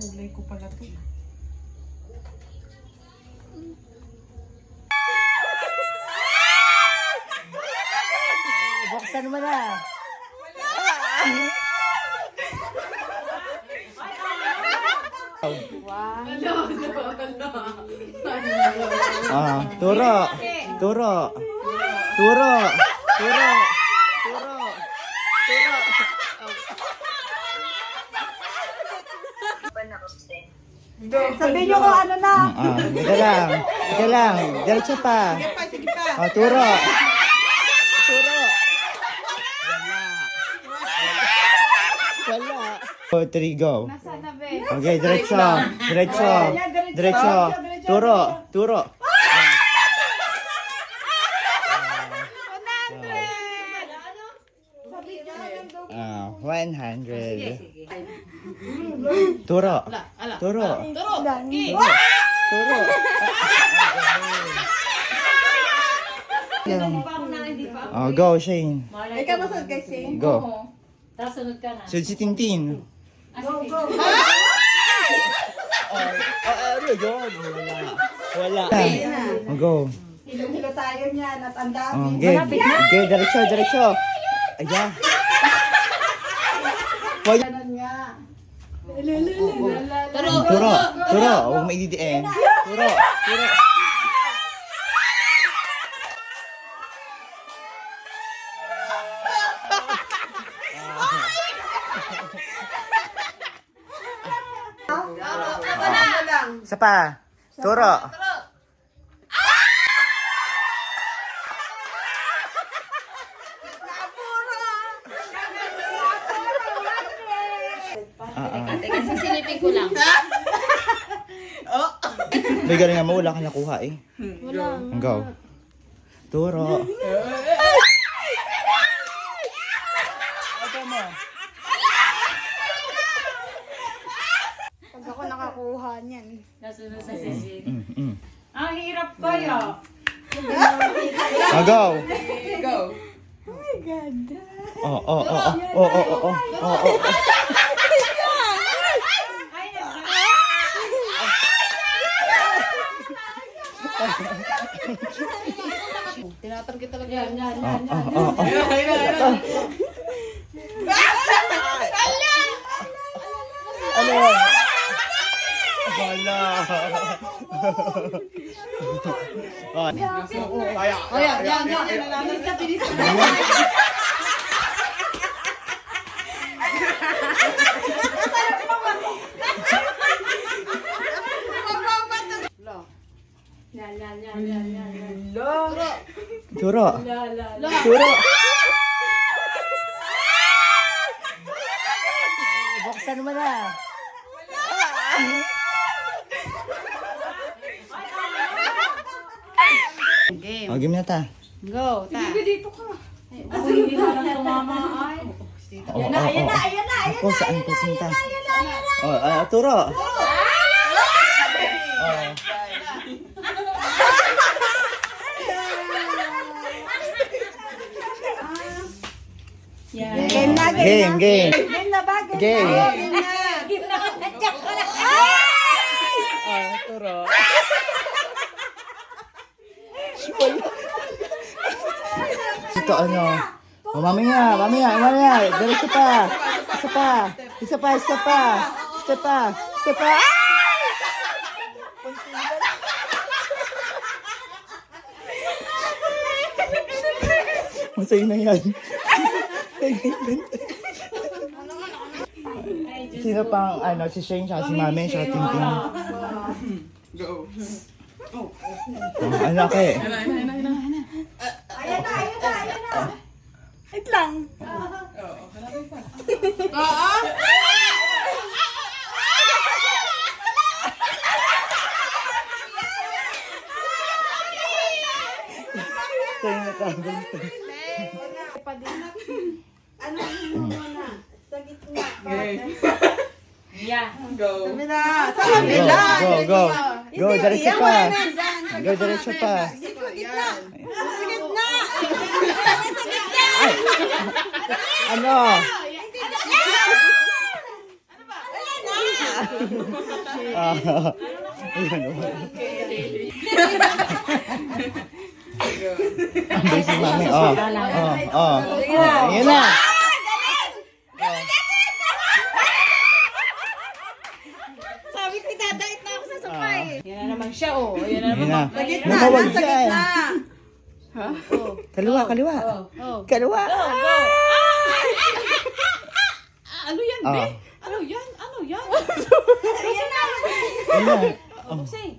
Kulay ko pala to. Buksan mo na. Ah, turo. Turo. Turo. Turo. Turo. Sabihin nyo kung ano na. Ah, ika lang. Ika lang. Diretso pa. Sige pa, sige pa. Ah, turo. Turo. Wala. Wala. Four, three, go. Okay, diretso. Diretso. Diretso. Turo. Turo. 100. Turo. Turo. Turo. Yan. Oh, go, Shane. Ikaw masad kay Shane. Go. Tapos sunod ka na. Sunod si Tintin. Go, go. Ah, ano yun? Wala. Wala. Oh, go. Hilo-hilo tayo niyan at ang Oh, dami. okay. Okay, diretso, diretso. Aya. Hoy. Ganun nga. Turo. Turo, turo. Huwag maididiin. Turo, turo. Lang. Isa pa. Turo. Ah, ah. Teka, sisilipin ko lang. May galing nga mo, wala ka nakuha eh. Wala. Go. Turo. Pag ako nakakuha niyan. Nasunod sa sisi. Mm, mm. Ang hirap kaya. Ah, go. Go. Oh, oh, oh, oh, oh, oh, oh, oh, oh, oh. Ay, Tinatarget talaga Yan, yan, Oh, yan, yan. oh, oh, oh. Ayun, ayun, ayun. Ano yan? Wala. Ah, Oh, yan, yan, yan. Bilis na, bilis na. Yan, yan, yan, yan, yan, yan. Turo. La, la, la. Turo. Buksan mo na. Game. Oh, game na ta. Go, ta. Ako hindi na lang tumama ay. Oh, oh, oh. Ayan na, ayan na, ayan Ako, saan pupunta? Oh, ah, turo. Oh. Yan. Game na, game Game, na. game. Game na ba? Game Game. na. Game na. Give na. Check ko na. Ah, turo. Ito ano? Oh, mamaya, mamaya, mamaya. Diretso pa. Isa pa. Isa pa, isa pa. Isa pa. Isa pa. Ah! Masaya na yan. Sino pang ano, si Shane, siya, si Mami, siya, Tintin. Go. Oh, ka eh? Ayan na, ayan na, ayan na. Wait lang. Oo, hanapin pa. Tayo na tayo. Ano mo muna? Sa gitna. Okay. Yeah. Go. Kabila. Sa Go, kabila. go, go. Go, diretso pa. Sa Go, diretso pa. gitna. Sa gitna. Ano? Ah. Go. Ang bilis ni mami. Oh, oh. oh. Ayan na. Sabi ko, dadait na ako sa sukay. Naman siya, oh. Yan na Ayan naman. na. Gitna, Lumawag nasa siya eh. gitna. Kaliwa, kaliwa. Oh. Kaliwa. Ano yan, Oh. be? Ano yan? Ano yan? Ayan na. Ayan na. Oh, say.